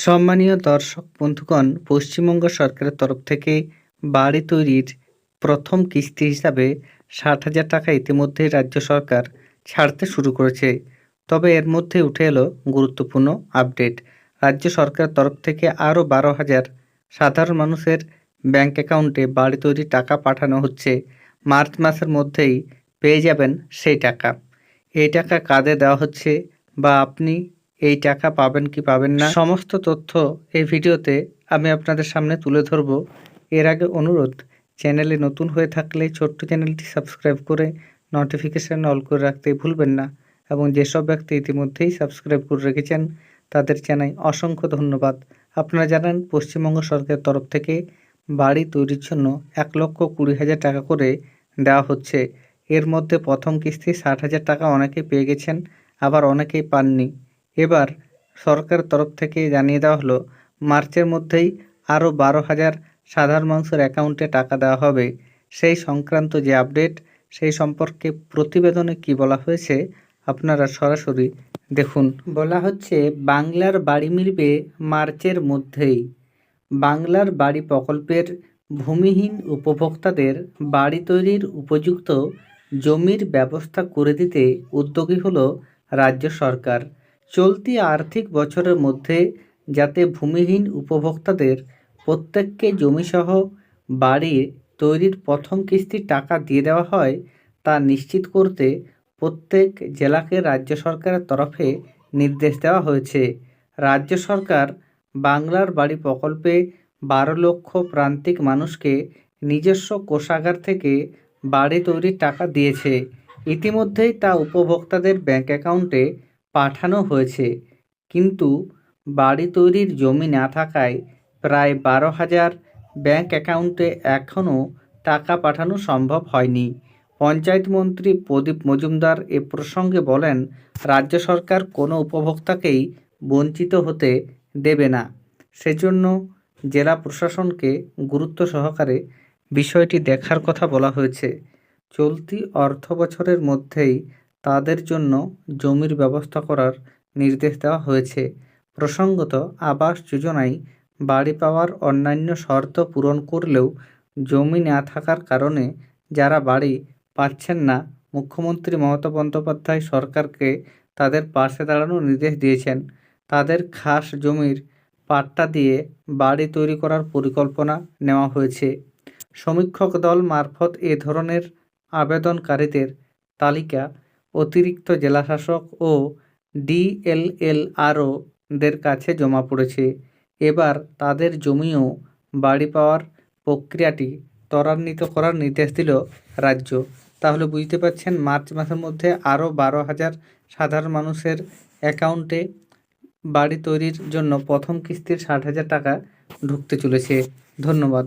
সম্মানীয় দর্শক, বন্ধুগণ, পশ্চিমবঙ্গ সরকারের তরফ থেকে বাড়ি তৈরির প্রথম কিস্তি হিসাবে ষাট হাজার টাকা ইতিমধ্যে রাজ্য সরকার ছাড়তে শুরু করেছে। তবে এর মধ্যে উঠে এলো গুরুত্বপূর্ণ আপডেট। রাজ্য সরকারের তরফ থেকে আরও বারো হাজার সাধারণ মানুষের ব্যাংক অ্যাকাউন্টে বাড়ি তৈরির টাকা পাঠানো হচ্ছে। মার্চ মাসের মধ্যেই পেয়ে যাবেন সেই টাকা। এই টাকা কাদের দেওয়া হচ্ছে বা আপনি এই টাকা পাবেন কি পাবেন না, সমস্ত তথ্য এই ভিডিওতে আমি আপনাদের সামনে তুলে ধরব। এর আগে অনুরোধ, চ্যানেলে নতুন হয়ে থাকলে ছোট্ট চ্যানেলটি সাবস্ক্রাইব করে নোটিফিকেশান অল করে রাখতে ভুলবেন না এবং যেসব ব্যক্তি ইতিমধ্যেই সাবস্ক্রাইব করে রেখেছেন, তাদের জানাই অসংখ্য ধন্যবাদ। আপনারা জানেন, পশ্চিমবঙ্গ সরকারের তরফ থেকে বাড়ি তৈরির জন্য এক লক্ষ কুড়ি হাজার টাকা করে দেওয়া হচ্ছে। এর মধ্যে প্রথম কিস্তি ষাট হাজার টাকা অনেকেই পেয়ে গেছেন, আবার অনেকেই পাননি। এবার সরকার তরফ থেকে জানিয়ে দেওয়া হলো, মার্চের মধ্যেই আরও বারো হাজার সাধারণ মানুষের অ্যাকাউন্টে টাকা দেওয়া হবে। সেই সংক্রান্ত যে আপডেট, সেই সম্পর্কে প্রতিবেদনে কি বলা হয়েছে আপনারা সরাসরি দেখুন। বলা হচ্ছে, বাংলার বাড়ি মিলবে মার্চের মধ্যেই। বাংলার বাড়ি প্রকল্পের ভূমিহীন উপভোক্তাদের বাড়ি তৈরির উপযুক্ত জমির ব্যবস্থা করে দিতে উদ্যোগী হলো রাজ্য সরকার। চলতি আর্থিক বছরের মধ্যে যাতে ভূমিহীন উপভোক্তাদের প্রত্যেককে জমিসহ বাড়ি তৈরির প্রথম কিস্তির টাকা দিয়ে দেওয়া হয়, তা নিশ্চিত করতে প্রত্যেক জেলাকে রাজ্য সরকারের তরফে নির্দেশ দেওয়া হয়েছে। রাজ্য সরকার বাংলার বাড়ি প্রকল্পে বারো লক্ষ প্রান্তিক মানুষকে নিজস্ব কোষাগার থেকে বাড়ি তৈরির টাকা দিয়েছে। ইতিমধ্যেই তা উপভোক্তাদের ব্যাংক অ্যাকাউন্টে পাঠানো হয়েছে। কিন্তু বাড়ি তৈরির জমি না থাকায় প্রায় বারো হাজার ব্যাংক অ্যাকাউন্টে এখনও টাকা পাঠানো সম্ভব হয়নি। পঞ্চায়েত মন্ত্রী প্রদীপ মজুমদার এ প্রসঙ্গে বলেন, রাজ্য সরকার কোনো উপভোক্তাকেই বঞ্চিত হতে দেবে না। সেজন্য জেলা প্রশাসনকে গুরুত্ব সহকারে বিষয়টি দেখার কথা বলা হয়েছে। চলতি অর্থ বছরের মধ্যেই তাদের জন্য জমির ব্যবস্থা করার নির্দেশ দেওয়া হয়েছে। প্রসঙ্গত, আবাস যোজনায় বাড়ি পাওয়ার অন্যান্য শর্ত পূরণ করলেও জমি না থাকার কারণে যারা বাড়ি পাচ্ছেন না, মুখ্যমন্ত্রী মমতা বন্দ্যোপাধ্যায় সরকারকে তাদের পাশে দাঁড়ানোর নির্দেশ দিয়েছেন। তাদের খাস জমির পাট্টা দিয়ে বাড়ি তৈরি করার পরিকল্পনা নেওয়া হয়েছে। সমীক্ষক দল মারফত এ ধরনের আবেদনকারীদের তালিকা অতিরিক্ত জেলাশাসক ও ডিএলএলআরও দের কাছে জমা পড়েছে। এবার তাদের জমিও বাড়ি পাওয়ার প্রক্রিয়াটি ত্বরান্বিত করার নির্দেশ দিল রাজ্য। তাহলে বুঝতে পারছেন, মার্চ মাসের মধ্যে আরও বারো হাজার সাধারণ মানুষের অ্যাকাউন্টে বাড়ি তৈরির জন্য প্রথম কিস্তির ষাট হাজার টাকা ঢুকতে চলেছে। ধন্যবাদ।